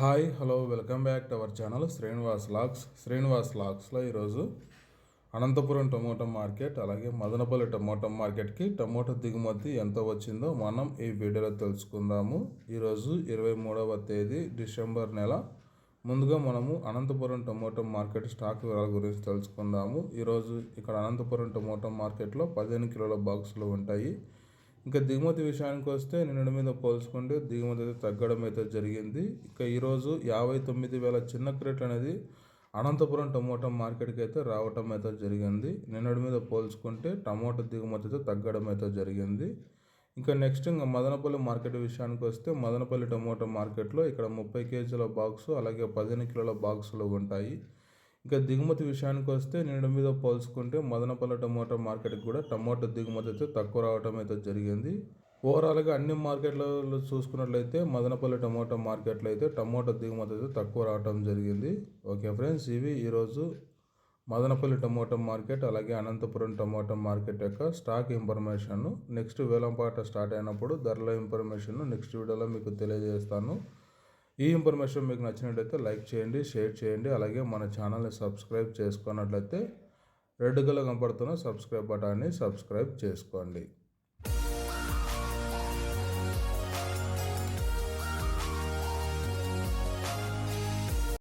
Hi hello welcome back to our channel Srinivas lakhs. Srinivas లాక్స్లో ఈరోజు Anantapuram tomato market అలాగే Madanapalle tomato మార్కెట్కి టమోటా దిగుమతి ఎంత వచ్చిందో మనం ఈ వీడియోలో తెలుసుకుందాము. ఈరోజు ఇరవై మూడవ తేదీ డిసెంబర్ నెల. ముందుగా మనము అనంతపురం టమోటా మార్కెట్ స్టాక్ వివరాల గురించి తెలుసుకుందాము. ఈరోజు ఇక్కడ అనంతపురం టమోటా మార్కెట్లో పదిహేను కిలోల బాక్సులు ఉంటాయి. ఇంకా దిగుమతి విషయానికి వస్తే నిన్నటి మీద పోల్చుకుంటే దిగుమతి అయితే తగ్గడం అయితే జరిగింది. ఇంకా ఈరోజు యాభై తొమ్మిది వేల చిన్న క్రేట్ అనేది అనంతపురం టమోటా మార్కెట్కి అయితే రావటం అయితే జరిగింది. నిన్నటి మీద పోల్చుకుంటే టమోటా దిగుమతి అయితే తగ్గడం అయితే జరిగింది. ఇంకా నెక్స్ట్ ఇంకా మదనపల్లి మార్కెట్ విషయానికి వస్తే మదనపల్లి టమోటా మార్కెట్లో ఇక్కడ ముప్పై కేజీల బాక్సు అలాగే పదిహేను కిలోల బాక్సులు ఉంటాయి. ఇంకా దిగుమతి విషయానికి వస్తే నిన్న మీద పోల్చుకుంటే మదనపల్లి టమోటా మార్కెట్కి కూడా టమాటో దిగుమతి అయితే తక్కువ రావడం అయితే జరిగింది. ఓవరాల్గా అన్ని మార్కెట్లలో చూసుకున్నట్లయితే మదనపల్లి టమోటా మార్కెట్లో అయితే టమోటా దిగుమతి అయితే తక్కువ రావడం జరిగింది. ఓకే ఫ్రెండ్స్ ఇవి ఈరోజు మదనపల్లి టమోటా మార్కెట్ అలాగే అనంతపురం టమోటా మార్కెట్ యొక్క స్టాక్ ఇన్ఫర్మేషన్ నెక్స్ట్ వేలంపాట స్టార్ట్ అయినప్పుడు ధరల ఇన్ఫర్మేషన్ నెక్స్ట్ వీడియోలో మీకు తెలియజేస్తాను. ఈ ఇన్ఫర్మేషన్ మీకు నచ్చినట్లయితే లైక్ చేయండి షేర్ చేయండి. అలాగే మన ఛానల్ని సబ్స్క్రైబ్ చేసుకున్నట్లయితే రెడ్ కలర్ కనపడుతున్న సబ్స్క్రైబ్ బటాన్ని సబ్స్క్రైబ్ చేసుకోండి.